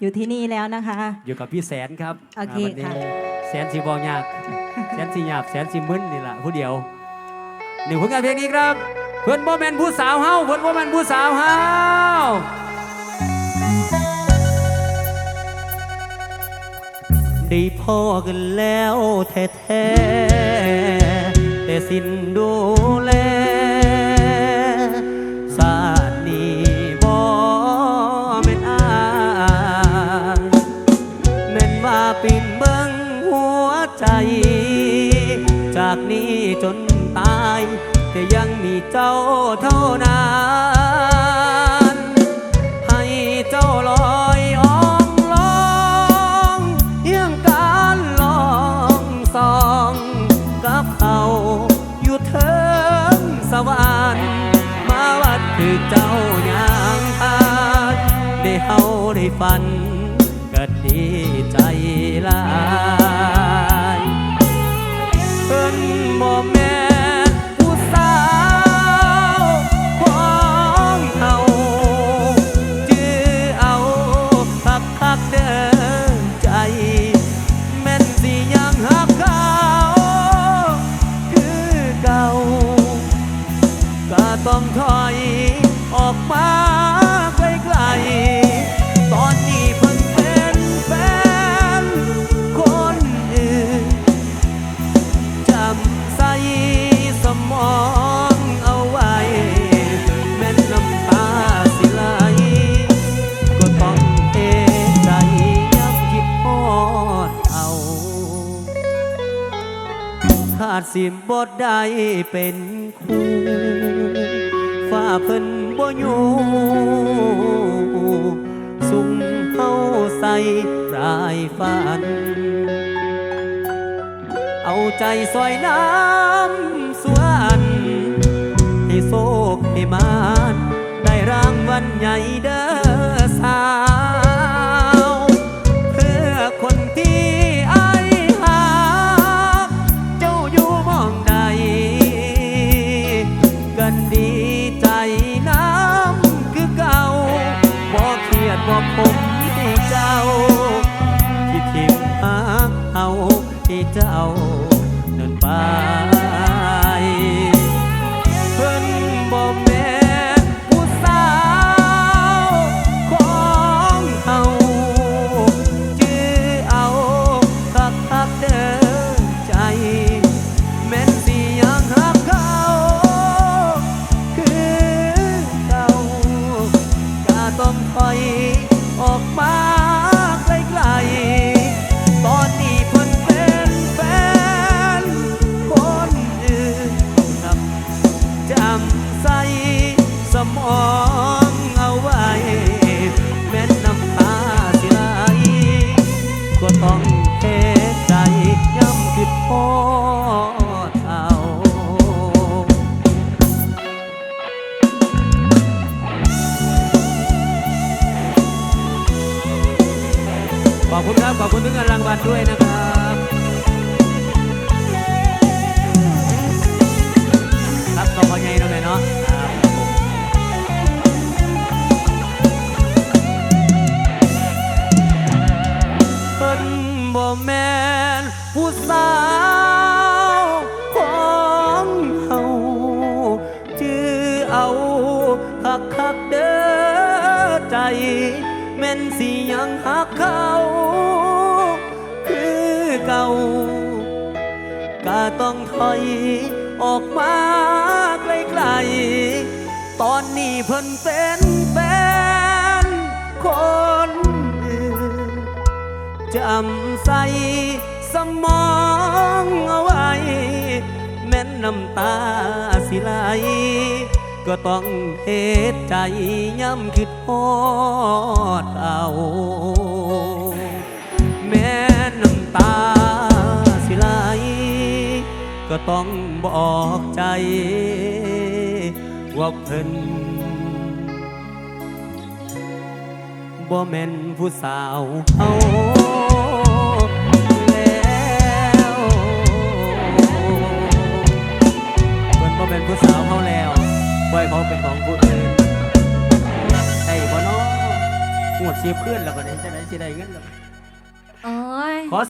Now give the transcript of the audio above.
อยู่ที่นี่แล้วนะคะ อยู่กับพี่แสนครับโอเคาวันนี้ค่ะ แสนสีบอยาก แสนสีหยาบแสนสีมึนนี่แหละผู้เดียวหนึ่งผลงานเพลงนี้ครับ เพื่อนบ่แมนผู้สาวเฮาเพื่อนบ่แมนผู้สาวเฮาได้พ่อกันแล้วแท้ๆแต่สิ้นดูแลสา แต่ยังมีเจ้าเท่านั้นให้เจ้าลอยอ่องลองเยี่ยงการลองสองกับเขาอยู่เทิงสวรรค์มาวัดคือเจ้าอย่างทานได้เฮาได้ฝันก็ดีใจลายเพิ่นบ่ ออยออกมาไกลๆตอนนี้เพิ่นเป็นแฟนคนอื่นจำใส่สมองเอาไว้ แม่นน้ำตาสิไหลก็ต้องเอใจย้ำคิดพอดเอาขาดสิบบทใดเป็นคู่ เพิ่นบ่อยู่สุ่มเฮาใส่รายฝัน เอาใจซอยน้ำสวนให้โศกให้มานได้รางวัลใหญ่เด้อ เจ้าเดินไป มองเอาไว้ แม้นน้ำตาสิไหลก็ต้องเทใจย้ำคิดพอเอาขอบคุณครับ ขอบคุณทุกเงินรางวัลด้วยนะครับครับก็พอใหญ่นะแม่เนาะ บ่แม่นผู้สาวของเฮาจื้อเอาคักคักเด้อใจแม่นสิยังหักเขาคือเก่าก็ต้องถอยออกมาไกลๆตอนนี้เพิ่นเป็นแฟนคน จำใส่สมองเอาไว้ แม้นน้ำตาสิไหลก็ต้องเหตุใจย้ำคิดฮอดเอาแม่น้ำตาสิไหลก็ต้องบอกใจ ว่าเพิ่น บ่แม่นผู้สาวเฮาแล้วเพิ่นบ่แม่นผู้สาวเฮาแล้วปล่อยเขาเป็นของผู้อื่นได้บ่เนาะหมดเสียเพื่อนแล้วก็ได้จะได้สิได้เงินแล้ว